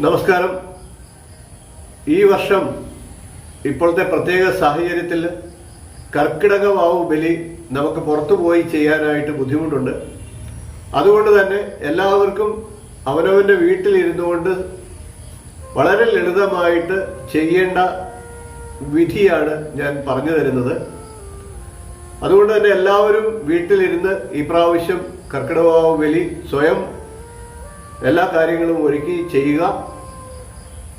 നമസ്കാരം. ഈ വർഷം ഇപ്പോഴത്തെ പ്രത്യേക സാഹചര്യത്തിൽ കർക്കിടക വാവ് ബലി നമുക്ക് പുറത്തുപോയി ചെയ്യാനായിട്ട് ബുദ്ധിമുട്ടുണ്ട്. അതുകൊണ്ട് തന്നെ എല്ലാവർക്കും അവനവന്റെ വീട്ടിലിരുന്നു കൊണ്ട് വളരെ ലളിതമായിട്ട് ചെയ്യേണ്ട വിധിയാണ് ഞാൻ പറഞ്ഞു തരുന്നത്. അതുകൊണ്ട് തന്നെ എല്ലാവരും വീട്ടിലിരുന്ന് ഈ പ്രാവശ്യം കർക്കിടകവാവ് ബലി സ്വയം എല്ലാ കാര്യങ്ങളും ഒരുക്കി ചെയ്യുക.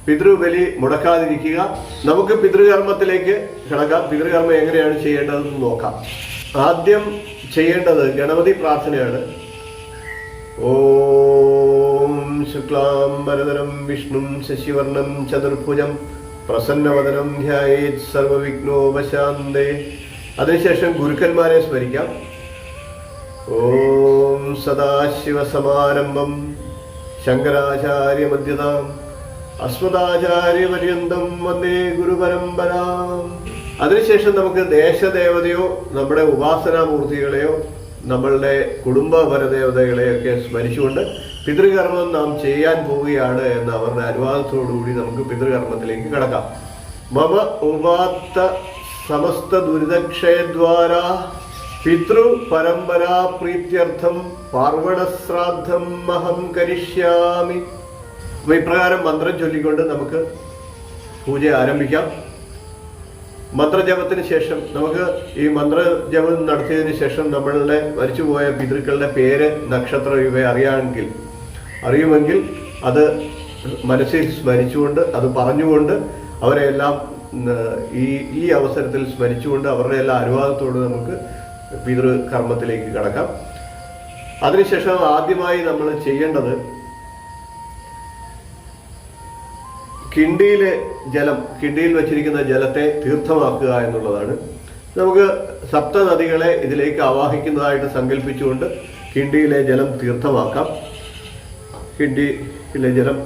പിതൃബലി മുടക്കാതിരിക്കുക. നമുക്ക് പിതൃകർമ്മത്തിലേക്ക് കിടക്കാം. പിതൃകർമ്മം എങ്ങനെയാണ് ചെയ്യേണ്ടതെന്ന് നോക്കാം. ആദ്യം ചെയ്യേണ്ടത് ഗണപതി പ്രാർത്ഥനയാണ്. ഓം ശുക്ലാം ഭരതരം വിഷ്ണു ശശിവർണം ചതുർഭുജം പ്രസന്നവദനം ധ്യായേത് സർവവിഘ്നോപശാന്തേ അതിനുശേഷം ഗുരുക്കന്മാരെ സ്മരിക്കാം. ഓം സദാശിവസമാരംഭം ശങ്കരാചാര്യമധ്യതാം അസ്മദാചാര്യപര്യന്തം വന്ദേ ഗുരുപരമ്പരാം. അതിനുശേഷം നമുക്ക് ദേശദേവതയോ നമ്മുടെ ഉപാസനാമൂർത്തികളെയോ നമ്മളുടെ കുടുംബ പരദേവതകളെയൊക്കെ സ്മരിച്ചുകൊണ്ട് പിതൃകർമ്മം നാം ചെയ്യാൻ പോവുകയാണ് എന്ന അവരുടെ അനുവാദത്തോടുകൂടി നമുക്ക് പിതൃകർമ്മത്തിലേക്ക് കടക്കാം. മമ ഉപാത്ത സമസ്ത ദുരിതക്ഷയദ്വാര. പിതൃ പരമ്പരാ പ്രീത്യർത്ഥം പാർവണശ്രാദ്ധം അഹം കരിഷ്യാമി. അപ്പൊ ഇപ്രകാരം മന്ത്രം ചൊല്ലിക്കൊണ്ട് നമുക്ക് പൂജ ആരംഭിക്കാം. മന്ത്രജപത്തിന് ശേഷം നമുക്ക് ഈ മന്ത്രജപം നടത്തിയതിന് ശേഷം നമ്മളുടെ മരിച്ചുപോയ പിതൃക്കളുടെ പേര് നക്ഷത്രം ഇവ അറിയാമെങ്കിൽ അറിയുമെങ്കിൽ അത് മനസ്സിൽ സ്മരിച്ചുകൊണ്ട് അത് പറഞ്ഞുകൊണ്ട് അവരെല്ലാം ഈ ഈ അവസരത്തിൽ സ്മരിച്ചുകൊണ്ട് അവരുടെ എല്ലാ അനുവാദത്തോട് നമുക്ക് പിതൃ കർമ്മത്തിലേക്ക് കടക്കാം. അതിനുശേഷം ആദ്യമായി നമ്മൾ ചെയ്യേണ്ടത് കിണ്ടിയിലെ ജലം കിണ്ടിയിൽ വച്ചിരിക്കുന്ന ജലത്തെ തീർത്ഥമാക്കുക എന്നുള്ളതാണ്. നമുക്ക് സപ്ത നദികളെ ഇതിലേക്ക് ആവാഹിക്കുന്നതായിട്ട് സങ്കല്പിച്ചുകൊണ്ട് കിണ്ടിയിലെ ജലം തീർത്ഥമാക്കാം. കിണ്ടിയിലെ ജലം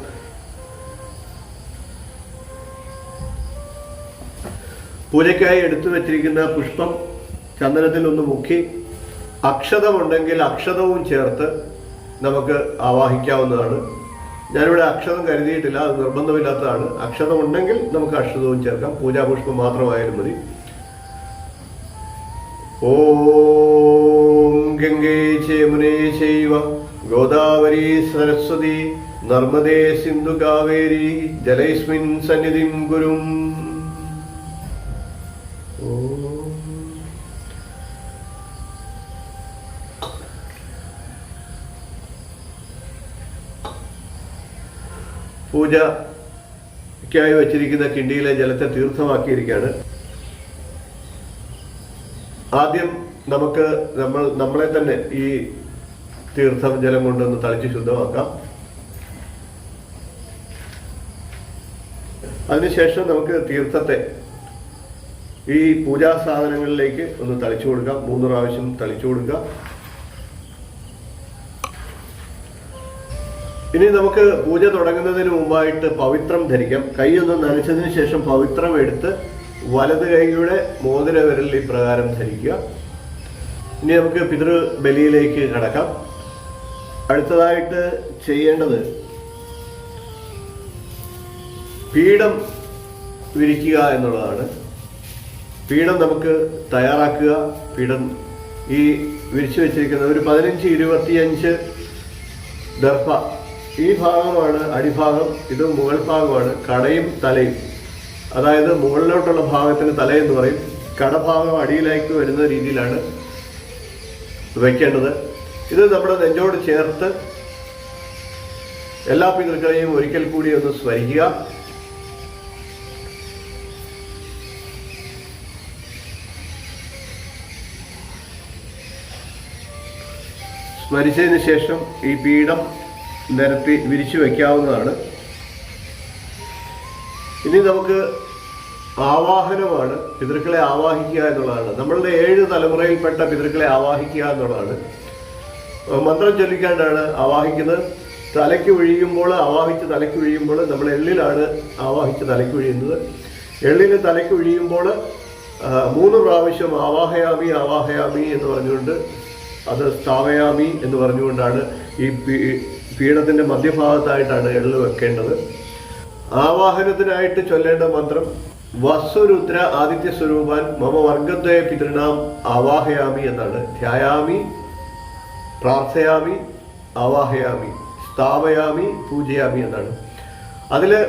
പൂജയ്ക്കായി എടുത്തു വച്ചിരിക്കുന്ന പുഷ്പം ചന്ദനത്തിൽ ഒന്ന് മുക്കി അക്ഷതമുണ്ടെങ്കിൽ അക്ഷതവും ചേർത്ത് നമുക്ക് ആവാഹിക്കാവുന്നതാണ്. ഞാനിവിടെ അക്ഷതം കരുതിയിട്ടില്ല അത് നിർബന്ധമില്ലാത്തതാണ്. അക്ഷതമുണ്ടെങ്കിൽ നമുക്ക് അക്ഷതവും ചേർക്കാം. പൂജാപുഷ്പം മാത്രമായാലും മതി. ഓം ഗംഗേ ചേമുനേ ചൈവ. ഗോദാവരി സരസ്വതി. നർമ്മദേ സിന്ധു കാവേരി. ജലൈസ്മിൻ സന്നിധിം ഗുരും. പൂജയ്ക്കായി വച്ചിരിക്കുന്ന കിണ്ടിയിലെ ജലത്തെ തീർത്ഥമാക്കിയിരിക്കുകയാണ്. ആദ്യം നമുക്ക് നമ്മൾ നമ്മളെ തന്നെ ഈ തീർത്ഥം ജലം കൊണ്ടൊന്ന് തളിച്ച് ശുദ്ധമാക്കാം. അതിനുശേഷം നമുക്ക് തീർത്ഥത്തെ ഈ പൂജാ സാധനങ്ങളിലേക്ക് ഒന്ന് തളിച്ചു കൊടുക്കാം. മൂന്ന് പ്രാവശ്യം തളിച്ചു കൊടുക്കാം. ഇനി നമുക്ക് പൂജ തുടങ്ങുന്നതിന് മുമ്പായിട്ട് പവിത്രം ധരിക്കാം. കൈയൊന്ന് നനച്ചതിന് ശേഷം പവിത്രം എടുത്ത് വലത് കൈയുടെ മോതിര വിരലിൽ ഇപ്രകാരം ധരിക്കുക. ഇനി നമുക്ക് പിതൃ ബലിയിലേക്ക് കടക്കാം. അടുത്തതായിട്ട് ചെയ്യേണ്ടത് പീഠം വിരിക്കുക എന്നുള്ളതാണ്. പീഠം നമുക്ക് തയ്യാറാക്കുക. പീഠം ഈ വിരിച്ചു വെച്ചിരിക്കുന്ന ഒരു പതിനഞ്ച് ഇരുപത്തിയഞ്ച് ദർഭ ഈ ഭാഗമാണ് അടിഭാഗം ഇത് മുകൾ ഭാഗമാണ് കടയും തലയും. അതായത് മുകളിലോട്ടുള്ള ഭാഗത്തിന് തല എന്ന് പറയും. കടഭാഗം അടിയിലേക്ക് വരുന്ന രീതിയിലാണ് വയ്ക്കേണ്ടത് ഇത് നമ്മുടെ നെഞ്ചോട് ചേർത്ത് എല്ലാ പിതൃക്കളെയും ഒരിക്കൽ കൂടി ഒന്ന് സ്മരിക്കുക. സ്മരിച്ചതിന് ശേഷം ഈ പീഠം നിരത്തി വിരിച്ചു വയ്ക്കാവുന്നതാണ് ഇനി നമുക്ക് ആവാഹനമാണ് പിതൃക്കളെ ആവാഹിക്കുക എന്നുള്ളതാണ്. നമ്മളുടെ ഏഴ് തലമുറയിൽപ്പെട്ട പിതൃക്കളെ ആവാഹിക്കുക എന്നുള്ളതാണ്. മന്ത്രം ചൊല്ലിക്കാണ്ടാണ് ആവാഹിക്കുന്നത്. തലയ്ക്ക് ഒഴിയുമ്പോൾ ആവാഹിച്ച് തലയ്ക്ക് ഒഴിയുമ്പോൾ നമ്മൾ എള്ളിലാണ് ആവാഹിച്ച് തലയ്ക്ക് ഒഴിയുന്നത് എള്ളിന് തലയ്ക്ക് ഒഴിയുമ്പോൾ മൂന്ന് പ്രാവശ്യം ആവാഹയാമി ആവാഹയാമി എന്ന് പറഞ്ഞുകൊണ്ട് അത് സ്ഥാവയാമി എന്ന് പറഞ്ഞുകൊണ്ടാണ് ഈ പി- പീഠത്തിന്റെ മധ്യഭാഗത്തായിട്ടാണ് എള്ള് വെക്കേണ്ടത്. ആവാഹനത്തിനായിട്ട് ചൊല്ലേണ്ട മന്ത്രം വസ്വരുദ്ര ആദിത്യ സ്വരൂപാൻ മമ വർഗദ്വയ പിതൃണാം ആവാഹയാമി എന്നാണ്. ധ്യായാമി പ്രാർത്ഥയാമി ആവാഹയാമി സ്ഥാപയാമി പൂജയാമി എന്നാണ്. അതിൽ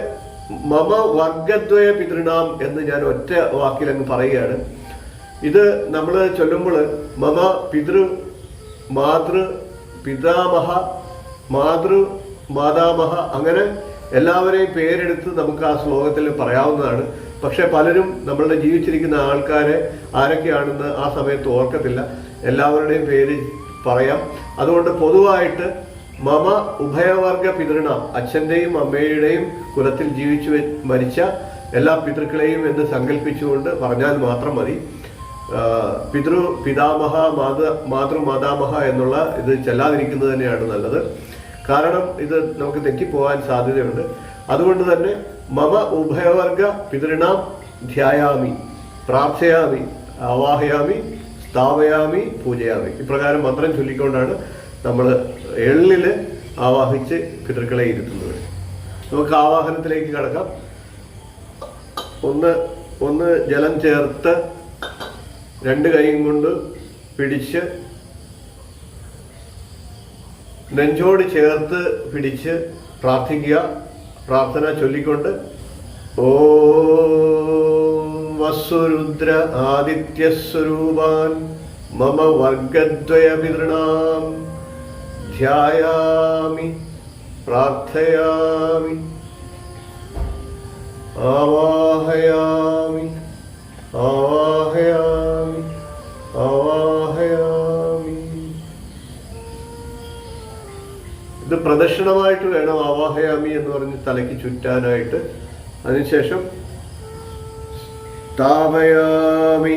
മമ വർഗദ്വയ പിതൃണാം എന്ന് ഞാൻ ഒറ്റ വാക്കിൽ അങ്ങ് പറയുകയാണ്. ഇത് നമ്മൾ ചൊല്ലുമ്പോൾ മമ പിതൃ മാതൃ പിതാമഹ മാതൃ മാതാമഹ അങ്ങനെ എല്ലാവരെയും പേരെടുത്ത് നമുക്ക് ആ ശ്ലോകത്തിൽ പറയാവുന്നതാണ്. പക്ഷെ പലരും നമ്മളുടെ ജീവിച്ചിരിക്കുന്ന ആൾക്കാരെ ആരൊക്കെയാണെന്ന് ആ സമയത്ത് ഓർക്കത്തില്ല. എല്ലാവരുടെയും പേര് പറയാം. അതുകൊണ്ട് പൊതുവായിട്ട് മമ ഉഭയവർഗ പിതൃണ അച്ഛന്റെയും അമ്മയുടെയും കുലത്തിൽ ജീവിച്ചു മരിച്ച എല്ലാ പിതൃക്കളെയും എന്ന് സങ്കല്പിച്ചുകൊണ്ട് പറഞ്ഞാൽ മാത്രം മതി. പിതൃ പിതാമഹ മാത മാതൃ മാതാമഹ എന്നുള്ള ഇത് ചെല്ലാതിരിക്കുന്നത് തന്നെയാണ് നല്ലത്. കാരണം ഇത് നമുക്ക് തെറ്റിപ്പോകാൻ സാധ്യതയുണ്ട്. അതുകൊണ്ട് തന്നെ മമ ഉഭയവർഗ പിതൃണാം ധ്യായാമി പ്രാർത്ഥയാമി ആവാഹയാമി സ്ഥാപയാമി പൂജയാമി. ഇപ്രകാരം മന്ത്രം ചൊല്ലിക്കൊണ്ടാണ് നമ്മൾ എള്ളിൽ ആവാഹിച്ച് പിതൃക്കളെ ഇരുത്തുന്നത്. നമുക്ക് ആവാഹനത്തിലേക്ക് കടക്കാം. ഒന്ന് ഒന്ന് ജലം ചേർത്ത് രണ്ട് കൈയും കൊണ്ട് പിടിച്ച് നെഞ്ചോട് ചേർത്ത് പിടിച്ച് പ്രാർത്ഥിക്കുക. പ്രാർത്ഥന ചൊല്ലിക്കൊണ്ട് ഓ വസുരുദ്ര ആദിത്യസ്വരൂപാൻ മമ വർഗദ്വയപിതൃണാം ധ്യായാമി പ്രാർത്ഥയാമി ആവാഹയാമി ആവാഹയാമി പ്രദക്ഷിണമായിട്ട് വേണം ആവാഹയാമി എന്ന് പറഞ്ഞ് തലയ്ക്ക് ചുറ്റാനായിട്ട്. അതിനുശേഷം സ്ഥാപയാമി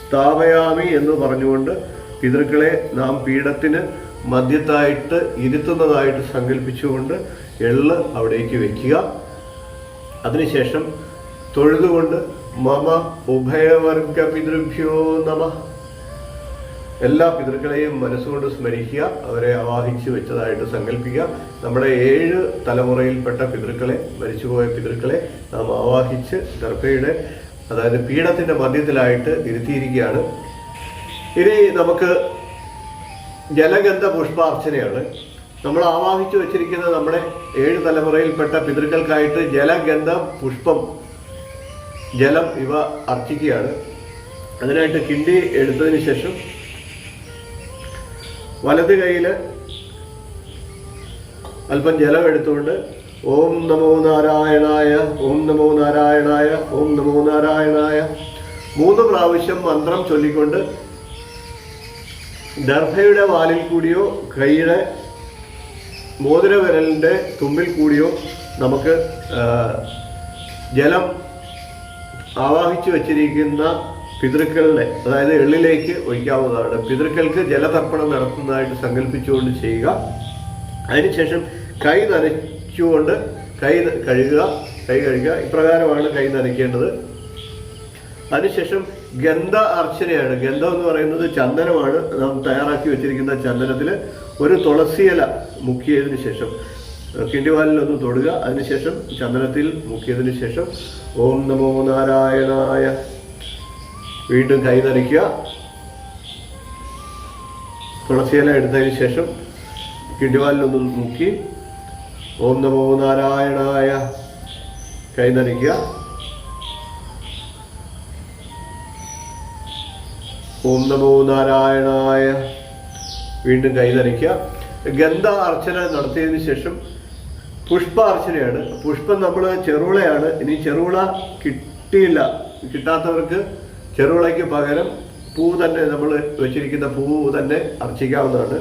സ്ഥാപയാമി എന്ന് പറഞ്ഞുകൊണ്ട് പിതൃക്കളെ നാം പീഠത്തിന് മധ്യത്തായിട്ട് ഇരുത്തുന്നതായിട്ട് സങ്കല്പിച്ചുകൊണ്ട് എള്ള് അവിടേക്ക് വെക്കുക. അതിനുശേഷം തൊഴുതുകൊണ്ട് മമ ഉഭയവർഗ പിതൃഭ്യോ നമ. എല്ലാ പിതൃക്കളെയും മനസ്സുകൊണ്ട് സ്മരിക്കുക അവരെ ആവാഹിച്ചു വെച്ചതായിട്ട് സങ്കല്പിക്കുക നമ്മുടെ ഏഴ് തലമുറയിൽപ്പെട്ട പിതൃക്കളെ മരിച്ചുപോയ പിതൃക്കളെ നാം ആവാഹിച്ച് ദർഭയുടെ അതായത് പീഠത്തിന്റെ മധ്യത്തിലായിട്ട് ഇരുത്തിയിരിക്കുകയാണ്. ഇനി നമുക്ക് ജലഗന്ധ പുഷ്പാർച്ചനയാണ് നമ്മൾ ആവാഹിച്ചു വെച്ചിരിക്കുന്ന നമ്മുടെ ഏഴ് തലമുറയിൽപ്പെട്ട പിതൃക്കൾക്കായിട്ട് ജലഗന്ധ പുഷ്പം ജലം ഇവ അർച്ചിക്കുകയാണ്. അതിനായിട്ട് കിണ്ടി എടുത്തതിന് ശേഷം വലത് കൈയിൽ അല്പം ജലം എടുത്തുകൊണ്ട് ഓം നമോ നാരായണായ ഓം നമോ നാരായണായ ഓം നമോ നാരായണായ മൂന്ന് പ്രാവശ്യം മന്ത്രം ചൊല്ലിക്കൊണ്ട് ദർഭയുടെ വാലിൽ കൂടിയോ കൈയുടെ മോതിരവിരലിന്റെ തുമ്പിൽ കൂടിയോ നമുക്ക് ജലം ആവാഹിച്ചു വച്ചിരിക്കുന്ന പിതൃക്കളുടെ അതായത് എള്ളിലേക്ക് ഒഴിക്കാവുന്നതാണ്. പിതൃക്കൾക്ക് ജലതർപ്പണം നടത്തുന്നതായിട്ട് സങ്കല്പിച്ചുകൊണ്ട് ചെയ്യുക. അതിനുശേഷം കൈ നനച്ചുകൊണ്ട് കൈ കഴുകുക കൈ കഴുകുക. ഇപ്രകാരമാണ് കൈ നനയ്ക്കേണ്ടത്. അതിനുശേഷം ഗന്ധ അർച്ചനയാണ്. ഗന്ധം എന്ന് പറയുന്നത് ചന്ദനമാണ്. നാം തയ്യാറാക്കി വെച്ചിരിക്കുന്ന ചന്ദനത്തിൽ ഒരു തുളസിയില മുക്കിയതിന് ശേഷം കിണ്ടിവാലിലൊന്ന് തൊടുക. അതിനുശേഷം ചന്ദനത്തിൽ മുക്കിയതിന് ശേഷം ഓം നമോ നാരായണായ വീണ്ടും കൈ നനയ്ക്കുക. തുളസിയില എടുത്തതിന് ശേഷം കിടിവാലിനൊന്ന് മുക്കി ഓം നമോ നാരായണായ കൈ നനയ്ക്കുക. ഓം നമോ നാരായണായ വീണ്ടും കൈ നനയ്ക്കുക. ഗന്ധ അർച്ചന നടത്തിയതിന് ശേഷം പുഷ്പ അർച്ചനയാണ്. പുഷ്പം നമ്മൾ ചെറുവിളയാണ് ഇനി ചെറുവിള കിട്ടിയില്ല. കിട്ടാത്തവർക്ക് ചെറുവിളയ്ക്ക് പകരം പൂ തന്നെ നമ്മൾ വെച്ചിരിക്കുന്ന പൂ തന്നെ അർച്ചിക്കാവുന്നതാണ്.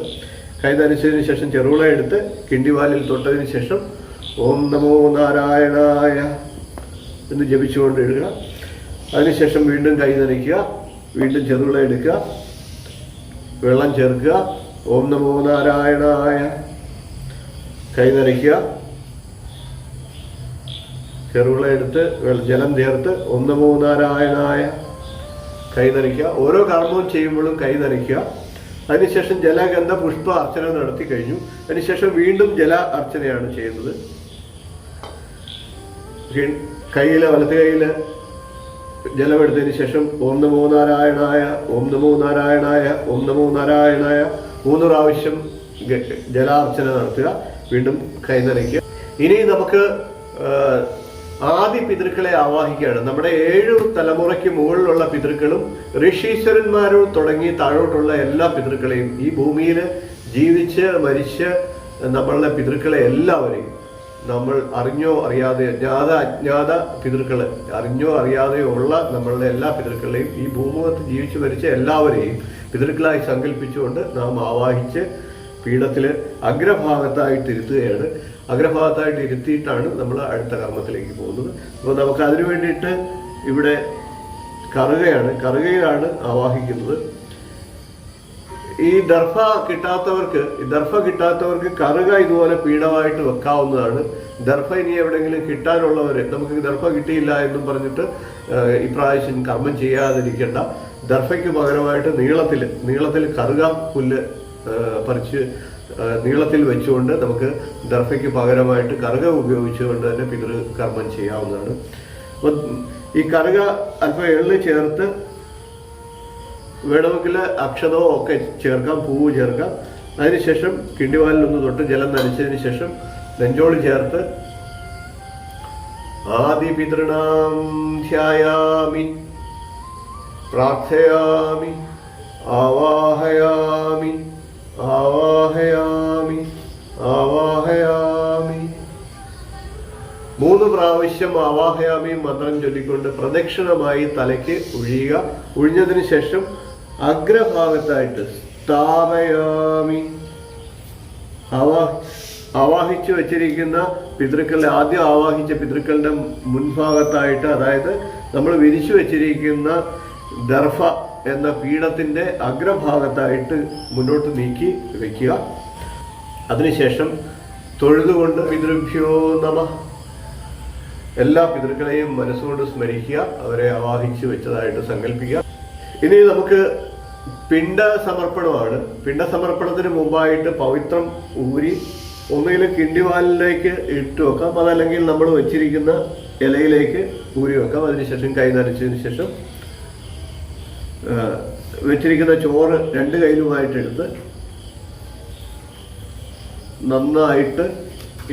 കൈ നനച്ചതിന് ശേഷം ചെറുവിള എടുത്ത് കിണ്ടിവാലിൽ തൊട്ടതിന് ശേഷം ഓം നമോ നാരായണായ എന്ന് ജപിച്ചുകൊണ്ട് ഇടുക അതിനുശേഷം വീണ്ടും കൈ നനയ്ക്കുക വീണ്ടും ചെറുവിള എടുക്കുക വെള്ളം ചേർക്കുക ഓം നമോ നാരായണായ കൈ നനയ്ക്കുക. ചെറുവിള എടുത്ത് ജലം ചേർത്ത് ഓം നമോ നാരായണായ കൈ നനയ്ക്കുക. ഓരോ കർമ്മവും ചെയ്യുമ്പോഴും കൈ നനയ്ക്കുക. അതിനുശേഷം ജലഗന്ധ പുഷ്പ അർച്ചന നടത്തി കഴിഞ്ഞു. അതിനുശേഷം വീണ്ടും ജല അർച്ചനയാണ് ചെയ്യുന്നത്. കയ്യിൽ വലത്ത് കയ്യിൽ ജലമെടുത്തതിന് ശേഷം ഓം നമോ നാരായണായ ഓം നമോ നാരായണായ ഓം നമോ നാരായണായ മൂന്ന് പ്രാവശ്യം ജലാർച്ചന നടത്തുക. വീണ്ടും കൈ നനയ്ക്കുക. ഇനി നമുക്ക് ആ, ആദി പിതൃക്കളെ ആവാഹിക്കുകയാണ്. നമ്മുടെ ഏഴു തലമുറയ്ക്ക് മുകളിലുള്ള പിതൃക്കളും ഋഷീശ്വരന്മാരും തുടങ്ങി താഴോട്ടുള്ള എല്ലാ പിതൃക്കളെയും ഈ ഭൂമിയിൽ ജീവിച്ച് മരിച്ച് നമ്മളുടെ പിതൃക്കളെ എല്ലാവരെയും നമ്മൾ അറിഞ്ഞോ അറിയാതെ അജ്ഞാത അജ്ഞാത പിതൃക്കൾ അറിഞ്ഞോ അറിയാതെയോ ഉള്ള നമ്മളുടെ എല്ലാ പിതൃക്കളെയും ഈ ഭൂമുഖത്ത് ജീവിച്ചു മരിച്ച എല്ലാവരെയും പിതൃക്കളായി സങ്കല്പിച്ചുകൊണ്ട് നാം ആവാഹിച്ച് പീഠത്തിൽ അഗ്രഭാഗത്തായി ഇരുത്തുകയാണ് അഗ്രഭാഗത്തായിട്ട് ഇരുത്തിയിട്ടാണ് നമ്മൾ അടുത്ത കർമ്മത്തിലേക്ക് പോകുന്നത്. അപ്പോൾ നമുക്ക് അതിനു വേണ്ടിയിട്ട് ഇവിടെ കറുകയാണ്. കറുകയിലാണ് ആവാഹിക്കുന്നത്. ഈ ദർഭ കിട്ടാത്തവർക്ക് ദർഭ കിട്ടാത്തവർക്ക് കറുക ഇതുപോലെ പീഠമായിട്ട് വെക്കാവുന്നതാണ്. ദർഭ ഇനി എവിടെയെങ്കിലും കിട്ടാനുള്ളവർ നമുക്ക് ദർഭ കിട്ടിയില്ല എന്നും പറഞ്ഞിട്ട് ഇപ്രാവശ്യം കർമ്മം ചെയ്യാതിരിക്കേണ്ട. ദർഭയ്ക്ക് പകരമായിട്ട് നീളത്തിൽ നീളത്തിൽ കറുക പുല്ല് പറിച്ച് നീളത്തിൽ വെച്ചുകൊണ്ട് നമുക്ക് ദർഭയ്ക്ക് പകരമായിട്ട് കറുക ഉപയോഗിച്ചുകൊണ്ട് തന്നെ പിതൃകർമ്മം ചെയ്യാവുന്നതാണ്. ഈ കറുക അല്പം എള്ള് ചേർത്ത് വേണമെങ്കിൽ അക്ഷതവും ഒക്കെ ചേർക്കാം പൂവ് ചേർക്കാം. അതിനുശേഷം കിണ്ടിവാലിലൊന്ന് തൊട്ട് ജലം നനച്ചതിന് ശേഷം നെഞ്ചോട് ചേർത്ത് ആദി പിതൃണാം ധ്യായാമി പ്രാർത്ഥയാമി ആവാഹയാമി ആവാഹയാമി ആവാഹയാമി മൂന്ന് പ്രാവശ്യം ആവാഹയാമി മന്ത്രം ചൊല്ലിക്കൊണ്ട് പ്രദക്ഷിണമായി തലയ്ക്ക് ഒഴിയുക ഒഴിഞ്ഞതിന് ശേഷം അഗ്രഭാഗത്തായിട്ട് സ്ഥാപയാമി. ആവാ ആവാഹിച്ചു വെച്ചിരിക്കുന്ന പിതൃക്കളുടെ ആദ്യം ആവാഹിച്ച പിതൃക്കളുടെ മുൻഭാഗത്തായിട്ട് അതായത് നമ്മൾ വിരിച്ചു വെച്ചിരിക്കുന്ന ദർഭ എന്ന പീഠത്തിന്റെ അഗ്രഭാഗത്തായിട്ട് മുന്നോട്ട് നീക്കി വെക്കുക. അതിനുശേഷം തൊഴുതുകൊണ്ട് പിതൃഭ്യോ നമ. എല്ലാ പിതൃക്കളെയും മനസ്സുകൊണ്ട് സ്മരിക്കുക അവരെ ആവാഹിച്ചു വെച്ചതായിട്ട് സങ്കല്പിക്കുക. ഇനി നമുക്ക് പിണ്ട സമർപ്പണമാണ് പിണ്ട സമർപ്പണത്തിന് മുമ്പായിട്ട് പവിത്രം ഊരി ഒന്നുകിൽ കിണ്ടിവാലിലേക്ക് ഇട്ട് വെക്കാം അതല്ലെങ്കിൽ നമ്മൾ വെച്ചിരിക്കുന്ന ഇലയിലേക്ക് ഊരി വെക്കാം. അതിനുശേഷം കൈ നനച്ചതിന് ശേഷം വെച്ചിരിക്കുന്ന ചോറ് രണ്ട് കയ്യിലുമായിട്ടെടുത്ത് നന്നായിട്ട്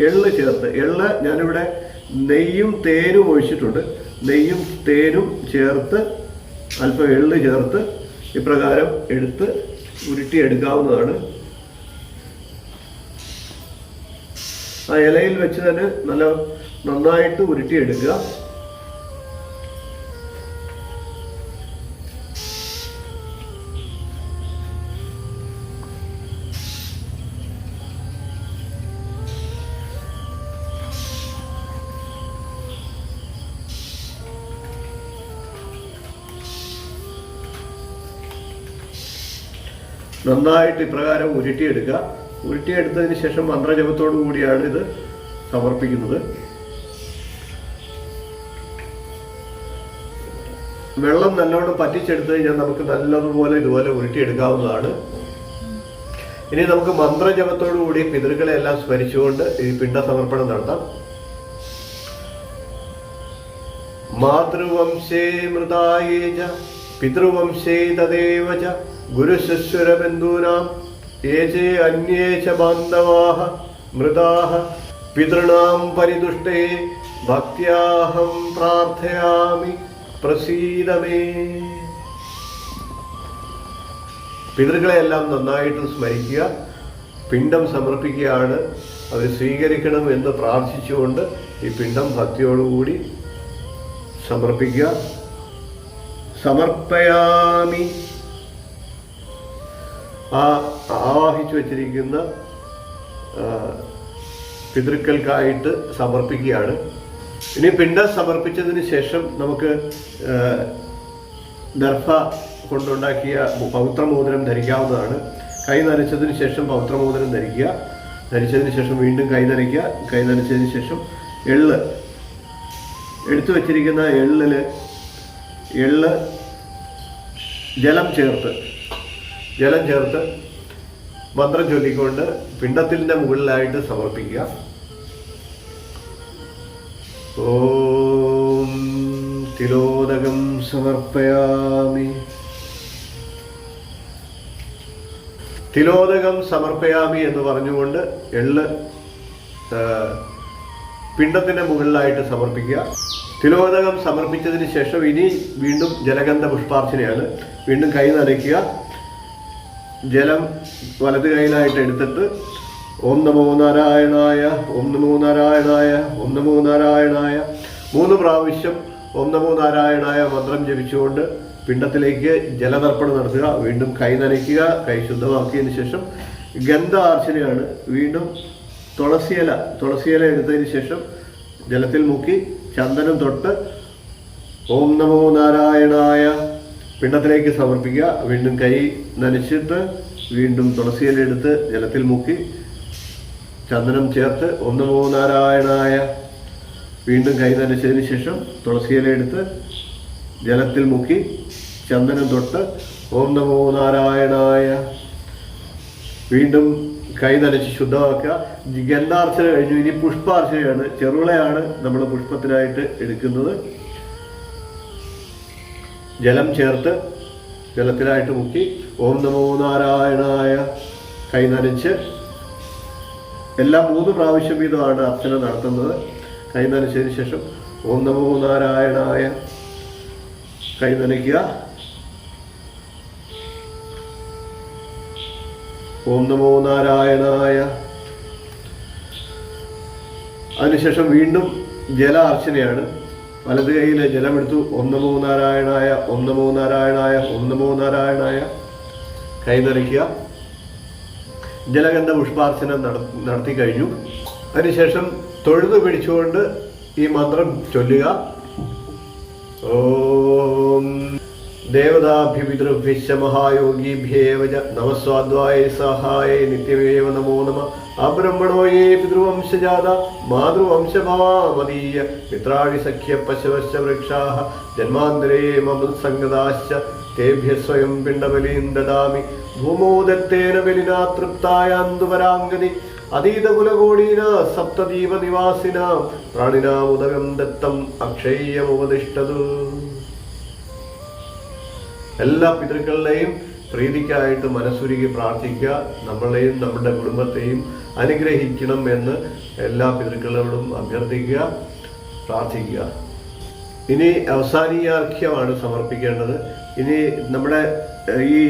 എള്ള് ചേർത്ത്. എള്ള് ഞാനിവിടെ നെയ്യും തേനും ഒഴിച്ചിട്ടുണ്ട്. നെയ്യും തേനും ചേർത്ത് അല്പം എള്ള് ചേർത്ത് ഇപ്രകാരം എടുത്ത് ഉരുട്ടിയെടുക്കാവുന്നതാണ്. ആ ഇലയിൽ വെച്ച് തന്നെ നല്ല നന്നായിട്ട് ഉരുട്ടിയെടുക്കുക. നന്നായിട്ട് ഇപ്രകാരം ഉരുട്ടിയെടുക്കുക. ഉരുട്ടിയെടുത്തതിന് ശേഷം മന്ത്രജപത്തോടു കൂടിയാണ് ഇത് സമർപ്പിക്കുന്നത്. വെള്ളം നല്ലോണം പറ്റിച്ചെടുത്ത് കഴിഞ്ഞാൽ നമുക്ക് നല്ലതുപോലെ ഇതുപോലെ ഉരുട്ടിയെടുക്കാവുന്നതാണ്. ഇനി നമുക്ക് മന്ത്രജപത്തോടു കൂടി പിതൃക്കളെ എല്ലാം സ്മരിച്ചുകൊണ്ട് ഈ പിണ്ട സമർപ്പണം നടത്താം. മാതൃവംശേ മൃതായേ ച പിതൃവംശേ തദേവ ഗുരുശിശുരബന്ധൂനാം ഏചേ അന്യേ ച ബാന്ധവാഹ മൃതാഹ പിതൃണാം പരിതുഷ്ടേ ഭക്തിയാഹം പ്രാർത്ഥയാമി പ്രസീതമേ. പിതൃകളെയെല്ലാം നന്നായിട്ട് സ്മരിക്കുക പിണ്ടം സമർപ്പിക്കുകയാണ്. അവർ സ്വീകരിക്കണം എന്ന് പ്രാർത്ഥിച്ചുകൊണ്ട് ഈ പിണ്ടം ഭക്തിയോടുകൂടി സമർപ്പിക്കുക. സമർപ്പയാമി. ആ ആവാഹിച്ചു വച്ചിരിക്കുന്ന പിതൃക്കൾക്കായിട്ട് സമർപ്പിക്കുകയാണ്. ഇനി പിണ്ട സമർപ്പിച്ചതിന് ശേഷം നമുക്ക് ദർഭ കൊണ്ടുണ്ടാക്കിയ പൗത്രമോതിരം ധരിക്കാവുന്നതാണ്. കൈ നനച്ചതിന് ശേഷം പൗത്രമോതിരം ധരിക്കുക. ധരിച്ചതിന് ശേഷം വീണ്ടും കൈ നനയ്ക്കുക. കൈ നനച്ചതിന് ശേഷം എള്ള്. എടുത്തു വച്ചിരിക്കുന്ന എള്ളിൽ എള്ള് ജലം ചേർത്ത് ജലം ചേർത്ത് മന്ത്രം ചൊല്ലിക്കൊണ്ട് പിണ്ടത്തിന്റെ മുകളിലായിട്ട് സമർപ്പിക്കുക. ഓം തിലോദകം സമർപ്പയാമി. തിലോദകം സമർപ്പയാമി എന്ന് പറഞ്ഞുകൊണ്ട് എള്ള് പിണ്ടത്തിന്റെ മുകളിലായിട്ട് സമർപ്പിക്കുക. തിലോദകം സമർപ്പിച്ചതിന് ശേഷം ഇനി വീണ്ടും ജലഗന്ധ പുഷ്പാർച്ചനയാണ് വീണ്ടും കൈ നനയ്ക്കുക. ജലം വലത് കൈയിലായിട്ട് എടുത്തിട്ട് ഓം നമോ നാരായണായ ഓം നമോ നാരായണായ ഓം നമോ നാരായണായ മൂന്ന് പ്രാവശ്യം ഓം നമോ നാരായണായ മന്ത്രം ജപിച്ചുകൊണ്ട് പിണ്ടത്തിലേക്ക് ജലതർപ്പണം നടത്തുക വീണ്ടും കൈ നനയ്ക്കുക കൈ ശുദ്ധമാക്കിയതിന് ശേഷം ഗന്ധാർച്ചനയാണ് വീണ്ടും തുളസിയില തുളസിയില എടുത്തതിന് ശേഷം ജലത്തിൽ മുക്കി ചന്ദനം തൊട്ട് ഓം നമോ നാരായണായ പിണ്ടത്തിലേക്ക് സമർപ്പിക്കുക. വീണ്ടും കൈ നനച്ചിട്ട് വീണ്ടും തുളസിയിലെടുത്ത് ജലത്തിൽ മുക്കി ചന്ദനം ചേർത്ത് ഒന്ന് മൂന്നാരായണായ നാരായണായ വീണ്ടും കൈ നനച്ചതിന് ശേഷം തുളസിയിലെടുത്ത് ജലത്തിൽ മുക്കി ചന്ദനം തൊട്ട് ഓം നമോ നാരായണായ വീണ്ടും കൈ നനച്ച് ശുദ്ധമാക്കുക. ഗന്ധാർച്ചന കഴിഞ്ഞു. ഇനി പുഷ്പാർച്ചനയാണ്. ചെറുളയാണ് നമ്മൾ പുഷ്പത്തിനായിട്ട് എടുക്കുന്നത്. ജലം ചേർത്ത് ജലത്തിലായിട്ട് മുക്കി ഓം നമോ നാരായണായ കൈ നനച്ച് എല്ലാ മൂന്ന് പ്രാവശ്യം വീതമാണ് അർച്ചന നടത്തുന്നത്. കൈ നനച്ചതിന് ശേഷം ഓം നമോ നാരായണായ കൈ നനയ്ക്കുക. ഓം നമോ നാരായണായ അതിനുശേഷം വീണ്ടും ജല അർച്ചനയാണ്. വലത് കൈയിൽ ജലമെടുത്തു. ഓം നമോ നാരായണായ ഓം നമോ നാരായണായ ഓം നമോ നാരായണായ കൈ നിറയ്ക്കുക ജലഗന്ധ പുഷ്പാർച്ചന നട- നടത്തി കഴിഞ്ഞു. അതിനുശേഷം തൊഴുതു പിടിച്ചുകൊണ്ട് ഈ മന്ത്രം ചൊല്ലുക. ഓം ദേവതാഭ്യപിതൃഭ്യശ്ച മഹായോഗീഭ്യേവ നമസ്വാദ്വായ സഹായ നിത്യമേവ നമോ നമ. അബ്രഹ്മണോ പിതൃവംശജാത മാതൃവംശഭവാമതീയ മിത്രാണി സഖ്യ പശവശ്ച വൃക്ഷാ ജന്മാന്തരേ മമത്സംഗതാശ്ച തേഭ്യ സ്വയം പിണ്ടബലീം ദദാമി ഭൂമോദത്തേന ബലിനാ തൃപ്തായാന്തുപരാംഗതി അതീതകുലകോടീന സപ്തദീപ നിവാസിന പ്രാണിനാമുദകം ദത്തം അക്ഷയ്യമുപദിഷ്ടതു എല്ലാ പിതൃക്കളുടെയും പ്രീതിക്കായിട്ട് മനസ്സുരുകി പ്രാർത്ഥിക്കുക. നമ്മളെയും നമ്മുടെ കുടുംബത്തെയും അനുഗ്രഹിക്കണം എന്ന് എല്ലാ പിതൃക്കളോടും അഭ്യർത്ഥിക്കുക പ്രാർത്ഥിക്കുക. ഇനി അവസാനീയാർഘ്യമാണ് സമർപ്പിക്കേണ്ടത്. ഇനി നമ്മുടെ ഈ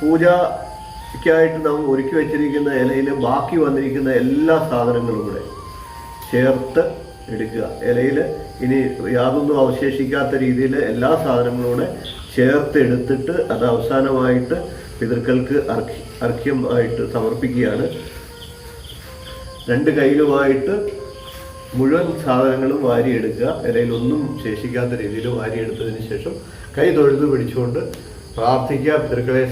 പൂജയ്ക്കായിട്ട് നാം ഒരുക്കി വെച്ചിരിക്കുന്ന ഇലയിൽ ബാക്കി വന്നിരിക്കുന്ന എല്ലാ സാധനങ്ങളും കൂടെ ചേർത്ത് എടുക്കുക. ഇലയിൽ ഇനി യാതൊന്നും അവശേഷിക്കാത്ത രീതിയിൽ എല്ലാ സാധനങ്ങളും കൂടെ ചേർത്ത് എടുത്തിട്ട് അത് അവസാനമായിട്ട് പിതൃക്കൾക്ക് അർഘ്യ അർഘ്യമായിട്ട് സമർപ്പിക്കുകയാണ്. രണ്ട് കയ്യിലുമായിട്ട് മുഴുവൻ സാധനങ്ങളും വാരിയെടുക്കുക. ഇലയിലൊന്നും ശേഷിക്കാത്ത രീതിയിൽ വാരിയെടുത്തതിന് ശേഷം കൈ തൊഴുത് പിടിച്ചുകൊണ്ട് പ്രാർത്ഥിക്കുക. പിതൃക്കളെ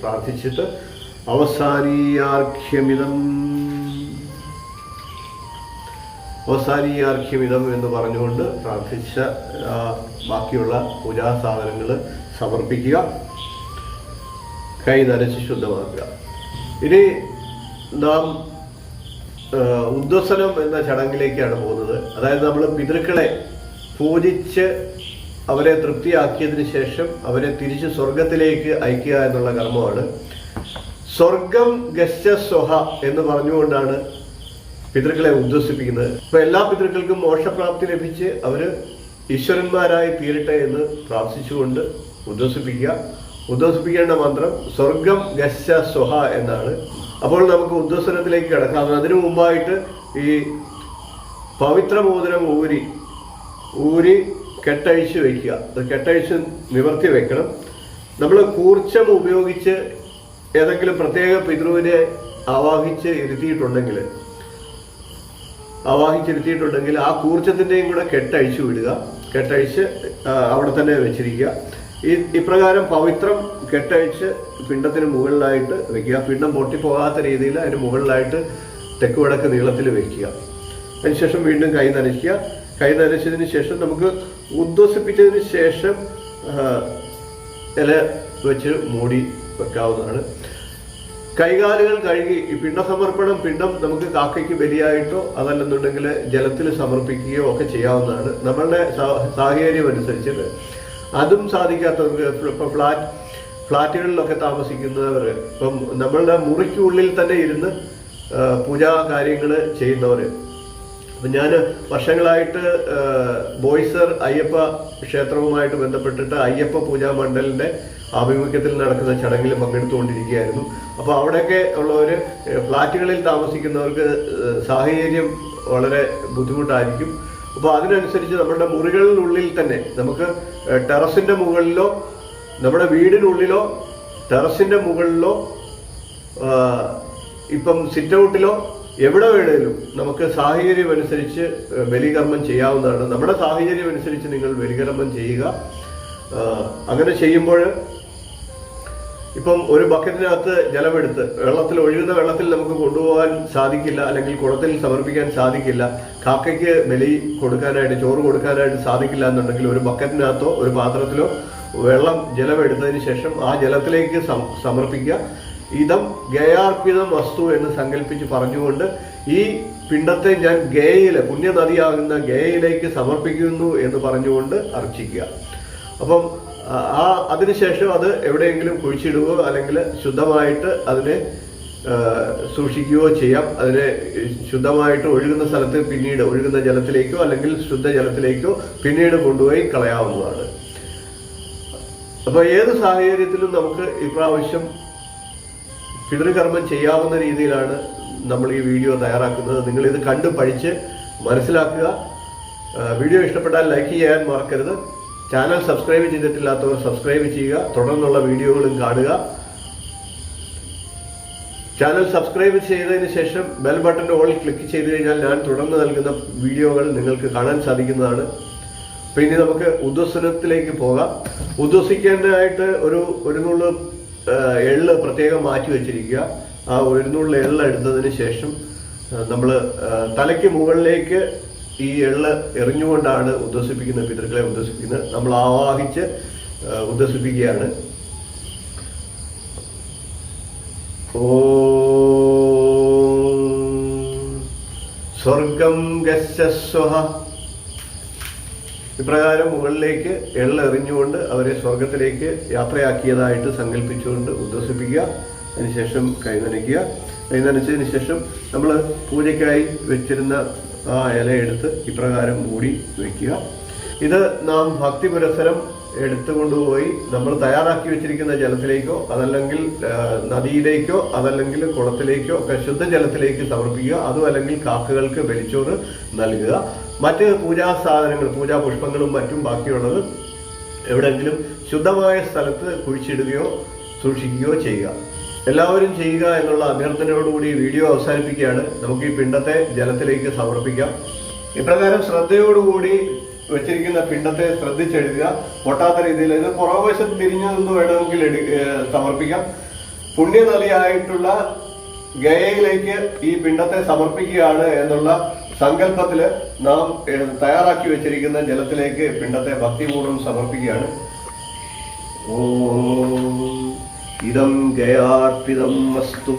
പ്രാർത്ഥിച്ചിട്ട് അവസാനീയാർഘ്യമിതം അവസാനീയാർഘ്യമിതം എന്ന് പറഞ്ഞുകൊണ്ട് പ്രാർത്ഥിച്ച ബാക്കിയുള്ള പൂജാ സാധനങ്ങൾ സമർപ്പിക്കുക. കൈ നനച്ച് ശുദ്ധമാക്കുക. ഇനി നാം ഉദ്വസനം എന്ന ചടങ്ങിലേക്കാണ് പോകുന്നത്. അതായത് നമ്മൾ പിതൃക്കളെ പൂജിച്ച് അവരെ തൃപ്തിയാക്കിയതിന് ശേഷം അവരെ തിരിച്ച് സ്വർഗത്തിലേക്ക് അയക്കുക എന്നുള്ള കർമ്മമാണ്. സ്വർഗം സ്വഹ എന്ന് പറഞ്ഞുകൊണ്ടാണ് പിതൃക്കളെ ഉദ്വസിപ്പിക്കുന്നത് ഇപ്പൊ എല്ലാ പിതൃക്കൾക്കും മോക്ഷപ്രാപ്തി ലഭിച്ച് അവർ ഈശ്വരന്മാരായി തീരട്ടെ എന്ന് പ്രാർത്ഥിച്ചുകൊണ്ട് ഉദ്വസിപ്പിക്കുക ഉദ്വസിപ്പിക്കേണ്ട മന്ത്രം സ്വർഗം ഗശ സ്വഹ എന്നാണ്. അപ്പോൾ നമുക്ക് ഉദ്വസനത്തിലേക്ക് കിടക്കാം. അതിനു മുമ്പായിട്ട് ഈ പവിത്രമോദനം ഊരി ഊരി കെട്ടഴിച്ച് വെക്കുക. അത് കെട്ടഴിച്ച് നിവർത്തി വെക്കണം. നമ്മൾ കൂർച്ചം ഉപയോഗിച്ച് ഏതെങ്കിലും പ്രത്യേക പിതൃവിനെ ആവാഹിച്ച് ഇരുത്തിയിട്ടുണ്ടെങ്കിൽ ആവാഹിച്ചിരുത്തിയിട്ടുണ്ടെങ്കിൽ ആ കൂർച്ചത്തിന്റെയും കൂടെ കെട്ടഴിച്ചു വിടുക. കെട്ടഴിച്ച് അവിടെ തന്നെ വെച്ചിരിക്കുക. ഈ ഇപ്രകാരം പവിത്രം കെട്ടഴിച്ച് പിണ്ടത്തിന് മുകളിലായിട്ട് വെക്കുക. പിണ്ടം പൊട്ടിപ്പോകാത്ത രീതിയിൽ അതിന് മുകളിലായിട്ട് തെക്ക് വടക്ക് നീളത്തിൽ വെക്കുക. അതിനുശേഷം വീണ്ടും കൈ നനയ്ക്കുക. കൈ നനച്ചതിന് ശേഷം നമുക്ക് ഉദ്വസിപ്പിച്ചതിന് ശേഷം ഇല വെച്ച് മൂടി വെക്കാവുന്നതാണ്. കൈകാലുകൾ കഴുകി ഈ പിണ്ടസമർപ്പണം പിണ്ടം നമുക്ക് കാക്കയ്ക്ക് ബലിയായിട്ടോ അതല്ലെന്നുണ്ടെങ്കിൽ ജലത്തിൽ സമർപ്പിക്കുകയോ ഒക്കെ ചെയ്യാവുന്നതാണ്. നമ്മളുടെ സാഹചര്യം അനുസരിച്ചിട്ട് അതും സാധിക്കാത്തവർക്ക് ഇപ്പൊ ഫ്ലാറ്റ് ഫ്ലാറ്റുകളിലൊക്കെ താമസിക്കുന്നവർ ഇപ്പം നമ്മളുടെ മുറിക്കുള്ളിൽ തന്നെ ഇരുന്ന് പൂജാ കാര്യങ്ങൾ ചെയ്യുന്നവർ അപ്പം ഞാൻ വർഷങ്ങളായിട്ട് ബോയ്സർ അയ്യപ്പ ക്ഷേത്രവുമായിട്ട് ബന്ധപ്പെട്ടിട്ട് അയ്യപ്പ പൂജാ മണ്ഡലിന്റെ ആഭിമുഖ്യത്തിൽ നടക്കുന്ന ചടങ്ങിൽ പങ്കെടുത്തുകൊണ്ടിരിക്കുകയായിരുന്നു. അപ്പോൾ അവിടെയൊക്കെ ഉള്ളവർ ഫ്ലാറ്റുകളിൽ താമസിക്കുന്നവർക്ക് സാഹചര്യം വളരെ ബുദ്ധിമുട്ടായിരിക്കും. അപ്പോൾ അതിനനുസരിച്ച് നമ്മുടെ മുറികളിനുള്ളിൽ തന്നെ നമുക്ക് ടെറസിന്റെ മുകളിലോ നമ്മുടെ വീടിനുള്ളിലോ ടെറസിന്റെ മുകളിലോ ഇപ്പം സിറ്റ് ഔട്ടിലോ എവിടെ വേണേലും നമുക്ക് സാഹചര്യം അനുസരിച്ച് ബലികർമ്മം ചെയ്യാവുന്നതാണ്. നമ്മുടെ സാഹചര്യം അനുസരിച്ച് നിങ്ങൾ ബലികർമ്മം ചെയ്യുക. അങ്ങനെ ചെയ്യുമ്പോൾ ഇപ്പം ഒരു ബക്കറ്റിനകത്ത് ജലമെടുത്ത് വെള്ളത്തിൽ ഒഴുകുന്ന വെള്ളത്തിൽ നമുക്ക് കൊണ്ടുപോകാൻ സാധിക്കില്ല അല്ലെങ്കിൽ കുളത്തിൽ സമർപ്പിക്കാൻ സാധിക്കില്ല കാക്കയ്ക്ക് ബലി കൊടുക്കാനായിട്ട് ചോറ് കൊടുക്കാനായിട്ട് സാധിക്കില്ല എന്നുണ്ടെങ്കിൽ ഒരു ബക്കറ്റിനകത്തോ ഒരു പാത്രത്തിലോ വെള്ളം ജലമെടുത്തതിന് ശേഷം ആ ജലത്തിലേക്ക് സമർപ്പിക്കുക. ഇതം ഗയാർപ്പിതം വസ്തു എന്ന് സങ്കല്പിച്ച് പറഞ്ഞുകൊണ്ട് ഈ പിണ്ടത്തെ ഞാൻ ഗയയിലെ പുണ്യനദിയാകുന്ന ഗയയിലേക്ക് സമർപ്പിക്കുന്നു എന്ന് പറഞ്ഞുകൊണ്ട് അർച്ചിക്കുക. അപ്പം ആ അതിനുശേഷം അത് എവിടെയെങ്കിലും കുഴിച്ചിടുകയോ അല്ലെങ്കിൽ ശുദ്ധമായിട്ട് അതിനെ സൂക്ഷിക്കുകയോ ചെയ്യാം. അതിനെ ശുദ്ധമായിട്ട് ഒഴുകുന്ന സ്ഥലത്ത് പിന്നീട് ഒഴുകുന്ന ജലത്തിലേക്കോ അല്ലെങ്കിൽ ശുദ്ധജലത്തിലേക്കോ പിന്നീട് കൊണ്ടുപോയി കളയാവുന്നതാണ്. അപ്പോൾ ഏത് സാഹചര്യത്തിലും നമുക്ക് ഇപ്രാവശ്യം പിതൃകർമ്മം ചെയ്യാവുന്ന രീതിയിലാണ് നമ്മൾ ഈ വീഡിയോ തയ്യാറാക്കുന്നത്. നിങ്ങൾ ഇത് കണ്ട് പഠിച്ച് മനസ്സിലാക്കുക. വീഡിയോ ഇഷ്ടപ്പെട്ടാൽ ലൈക്ക് ചെയ്യാൻ മറക്കരുത്. ചാനൽ സബ്സ്ക്രൈബ് ചെയ്തിട്ടില്ലാത്തവർ സബ്സ്ക്രൈബ് ചെയ്യുക തുടർന്നുള്ള വീഡിയോകളും കാണുക. ചാനൽ സബ്സ്ക്രൈബ് ചെയ്തതിന് ശേഷം ബെൽ ബട്ടൺ ഓൾ ക്ലിക്ക് ചെയ്ത് കഴിഞ്ഞാൽ ഞാൻ തുടർന്ന് നൽകുന്ന വീഡിയോകൾ നിങ്ങൾക്ക് കാണാൻ സാധിക്കുന്നതാണ്. പിന്നെ നമുക്ക് ഉദ്വസനത്തിലേക്ക് പോകാം. ഉദ്വസിക്കാനായിട്ട് ഒരു ഒരു നുള്ളു എള്ള് പ്രത്യേകം മാറ്റി വെച്ചിരിക്കുക. ആ ഒരു നുള്ളു എള്ള് എടുത്തതിന് ശേഷം നമ്മൾ തലയ്ക്ക് മുകളിലേക്ക് ഈ എള്ള് എറിഞ്ഞുകൊണ്ടാണ് ഉദ്വസിപ്പിക്കുന്നത് പിതൃക്കളെ ഉദ്വസിപ്പിക്കുന്നത് നമ്മൾ ആവാഹിച്ച് ഓം സ്വർഗം ഗസ്വഹ ഇപ്രകാരം മുകളിലേക്ക് എള്ളെറിഞ്ഞുകൊണ്ട് അവരെ സ്വർഗത്തിലേക്ക് യാത്രയാക്കിയതായിട്ട് സങ്കല്പിച്ചുകൊണ്ട് ഉദ്വസിപ്പിക്കുക അതിനുശേഷം കൈനനയ്ക്കുക. കൈനനച്ചതിന് ശേഷം നമ്മൾ പൂജയ്ക്കായി വെച്ചിരുന്ന ആ ഇലയെടുത്ത് ഇപ്രകാരം മൂടി വയ്ക്കുക ഇത് നാം ഭക്തി പുരസരം എടുത്തുകൊണ്ടുപോയി നമ്മൾ തയ്യാറാക്കി വെച്ചിരിക്കുന്ന ജലത്തിലേക്കോ അതല്ലെങ്കിൽ നദിയിലേക്കോ അതല്ലെങ്കിൽ കുളത്തിലേക്കോ ഒക്കെ ശുദ്ധജലത്തിലേക്ക് സമർപ്പിക്കുക. അതും അല്ലെങ്കിൽ കാക്കകൾക്ക് വലിച്ചോറ് നൽകുക. മറ്റ് പൂജാ സാധനങ്ങൾ പൂജാ പുഷ്പങ്ങളും മറ്റും ബാക്കിയുള്ളത് എവിടെയെങ്കിലും ശുദ്ധമായ സ്ഥലത്ത് കുഴിച്ചിടുകയോ സൂക്ഷിക്കുകയോ ചെയ്യുക. എല്ലാവരും ചെയ്യുക എന്നുള്ള അഭ്യർത്ഥനയോടുകൂടി വീഡിയോ അവസാനിപ്പിക്കുകയാണ്. നമുക്ക് ഈ പിണ്ടത്തെ ജലത്തിലേക്ക് സമർപ്പിക്കാം. ഇപ്രകാരം ശ്രദ്ധയോടുകൂടി വെച്ചിരിക്കുന്ന പിണ്ടത്തെ ശ്രദ്ധിച്ചെഴുതുക. പൊട്ടാത്ത രീതിയിൽ ഇത് പുറകുവശത്ത് തിരിഞ്ഞു നിന്ന് വേണമെങ്കിൽ എടു സമർപ്പിക്കാം. പുണ്യനദിയായിട്ടുള്ള ഗയയിലേക്ക് ഈ പിണ്ടത്തെ സമർപ്പിക്കുകയാണ് എന്നുള്ള സങ്കല്പത്തിൽ നാം തയ്യാറാക്കി വെച്ചിരിക്കുന്ന ജലത്തിലേക്ക് പിണ്ടത്തെ ഭക്തിപൂർവം സമർപ്പിക്കുകയാണ്. ഓം ഇതം ഗയാർപ്പിതം വസ്തു.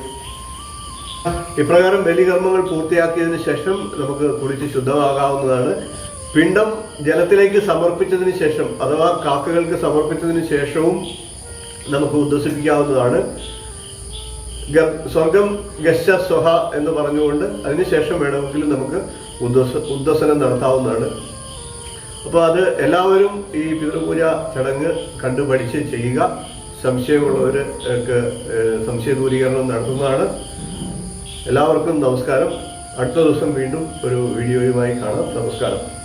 ഇപ്രകാരം ബലികർമ്മങ്ങൾ പൂർത്തിയാക്കിയതിന് ശേഷം നമുക്ക് കുളിച്ച് ശുദ്ധമാകാവുന്നതാണ്. പിണ്ടം ജലത്തിലേക്ക് സമർപ്പിച്ചതിന് ശേഷം അഥവാ കാക്കകൾക്ക് സമർപ്പിച്ചതിന് ശേഷവും നമുക്ക് ഉദ്വസിപ്പിക്കാവുന്നതാണ്. ഗ- സ്വർഗം ഗശ സ്വഹ എന്ന് പറഞ്ഞുകൊണ്ട് അതിനുശേഷം വേണമെങ്കിൽ നമുക്ക് ഉദ്വസ ഉദ്വസനം നടത്താവുന്നതാണ്. അപ്പോൾ അത് എല്ലാവരും ഈ പിതൃപൂജ ചടങ്ങ് കണ്ടു പഠിച്ച് ചെയ്യുക സംശയമുള്ളവർക്ക് സംശയ ദൂരീകരണം നടത്തുന്നതാണ്. എല്ലാവർക്കും നമസ്കാരം. അടുത്ത ദിവസം വീണ്ടും ഒരു വീഡിയോയുമായി കാണാം. നമസ്കാരം.